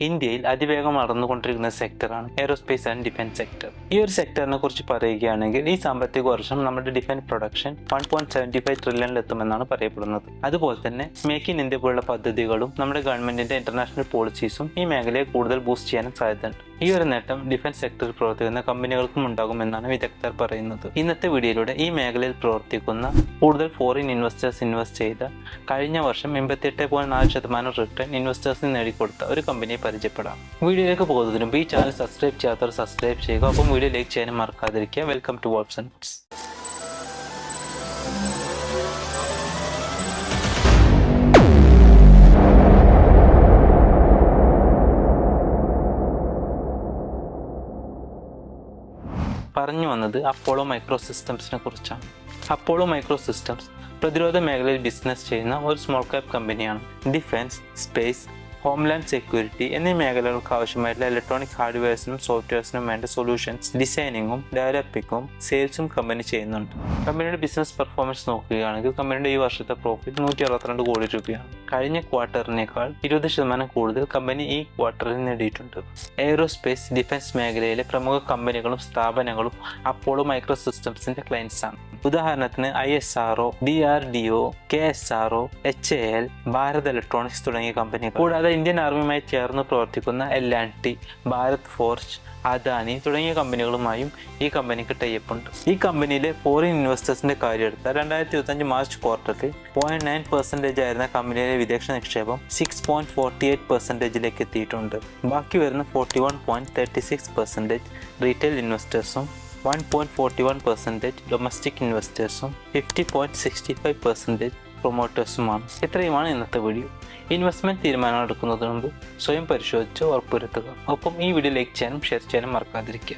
ഇന്ത്യയിൽ അതിവേഗം വളർന്നുകൊണ്ടിരിക്കുന്ന സെക്ടറാണ് എയ്റോസ്പേസ് ആൻഡ് ഡിഫൻസ് സെക്ടർ ഈ ഒരു സെക്ടറിനെ കുറിച്ച് പറയുകയാണെങ്കിൽ ഈ സാമ്പത്തിക വർഷം നമ്മുടെ defence production one point seventy five ട്രില്യണിൽ എത്തുമെന്നാണ് പറയപ്പെടുന്നത്. അതുപോലെ തന്നെ മേക്ക് ഇൻ ഇന്ത്യ പോലുള്ള പദ്ധതികളും നമ്മുടെ ഗവൺമെന്റിന്റെ ഇന്റർനാഷണൽ പോളിസീസും ഈ മേഖലയെ കൂടുതൽ ബൂസ്റ്റ് ചെയ്യാനും സാധ്യതയുണ്ട്. ഈ ഒരു നേട്ടം ഡിഫൻസ് സെക്ടറിൽ പ്രവർത്തിക്കുന്ന കമ്പനികൾക്കും ഉണ്ടാകുമെന്നാണ് വിദഗ്ധർ പറയുന്നത്. ഇന്നത്തെ വീഡിയോയിലൂടെ ഈ മേഖലയിൽ പ്രവർത്തിക്കുന്ന കൂടുതൽ ഫോറിൻ ഇൻവെസ്റ്റേഴ്സ് ഇൻവെസ്റ്റ് ചെയ്ത കഴിഞ്ഞ വർഷം എൺപത്തിയെട്ട് പോയിന്റ് നാല് ശതമാനം റിട്ടേൺ ഇൻവെസ്റ്റേഴ്സിന് നേടിക്കൊടുത്ത ഒരു കമ്പനിയെ പരിചയപ്പെടാം. വീഡിയോയിലേക്ക് പോകുന്നതിന് ഈ ചാനൽ സബ്സ്ക്രൈബ് ചെയ്യാത്തവർ സബ്സ്ക്രൈബ് ചെയ്യുക. ഒപ്പം വീഡിയോ ലൈക്ക് ചെയ്യാനും മറക്കാതിരിക്കുക. വെൽക്കം ടു വാട്സൺസ് പറഞ്ഞു വന്നത് അപ്പോളോ മൈക്രോ സിസ്റ്റംസിനെ കുറിച്ചാണ്. അപ്പോളോ മൈക്രോ സിസ്റ്റംസ് പ്രതിരോധ മേഖലയിൽ ബിസിനസ് ചെയ്യുന്ന ഒരു സ്മോൾ ക്യാപ് കമ്പനിയാണ്. ഡിഫൻസ് സ്പേസ് ഹോംലാൻഡ് സെക്യൂരിറ്റി എന്നീ മേഖലകൾക്ക് ആവശ്യമായിട്ടുള്ള ഇലക്ട്രോണിക് ഹാർഡ്വെയർസിനും സോഫ്റ്റ്വെയർസിനും വേണ്ട സൊല്യൂഷൻസ് ഡിസൈനിങ്ങും ഡെവലപ്പിങ്ങും സെയിൽസും കമ്പനി ചെയ്യുന്നുണ്ട്. കമ്പനിയുടെ ബിസിനസ് പെർഫോമൻസ് നോക്കുകയാണെങ്കിൽ കമ്പനിയുടെ ഈ വർഷത്തെ പ്രോഫിറ്റ് നൂറ്റി അറുപത്തിരണ്ട് കോടി രൂപയാണ്. കഴിഞ്ഞ ക്വാർട്ടറിനേക്കാൾ ഇരുപത് ശതമാനം കൂടുതൽ കമ്പനി ഈ ക്വാർട്ടറിൽ നേടിയിട്ടുണ്ട്. എയ്റോസ്പേസ് ഡിഫൻസ് മേഖലയിലെ പ്രമുഖ കമ്പനികളും സ്ഥാപനങ്ങളും അപ്പോളോ മൈക്രോ സിസ്റ്റംസിന്റെ ക്ലയൻസ് ആണ്. ഉദാഹരണത്തിന് I S R O D R D O K S R O H A L Bharat Electronics തുടങ്ങിയ കമ്പനികൾ. കൂടാതെ ഇന്ത്യൻ ആർമിയുമായി ചേർന്ന് പ്രവർത്തിക്കുന്ന L and T Bharat Forge Adani തുടങ്ങിയ കമ്പനികളുമായും ഈ കമ്പനിക്ക് ടൈപ്പ് ഉണ്ട്. ഈ കമ്പനിയിലെ ഫോറിൻ ഇൻവെസ്റ്റേഴ്സിന്റെ കാര്യം എടുത്താൽ രണ്ടായിരത്തി ഇരുപത്തഞ്ച് മാർച്ച് ക്വാർട്ടറിൽ പോയിന്റ് നയൻ പെർസെന്റേജ് ആയിരുന്ന കമ്പനിയിലെ വിദേശ നിക്ഷേപം സിക്സ് പോയിന്റ് ഫോർട്ടി എയ്റ്റ് പെർസെന്റേജിലേക്ക് എത്തിയിട്ടുണ്ട്. ബാക്കി വരുന്ന forty one point thirty six percentage retail ഇൻവെസ്റ്റേഴ്സും one point forty one percentage domestic ഇൻവെസ്റ്റേഴ്സും fifty point sixty five percentage പ്രൊമോട്ടേഴ്സുമാണ് ഇത്രയുമാണ് ഇന്നത്തെ വീഡിയോ ഇൻവെസ്റ്റ്മെന്റ് തീരുമാനം എടുക്കുന്നതിന് മുമ്പ് സ്വയം പരിശോധിച്ച് ഉറപ്പുവരുത്തുക. ഒപ്പം ഈ വീഡിയോ ലൈക്ക് ചെയ്യാനും ഷെയർ ചെയ്യാനും മറക്കാതിരിക്കുക.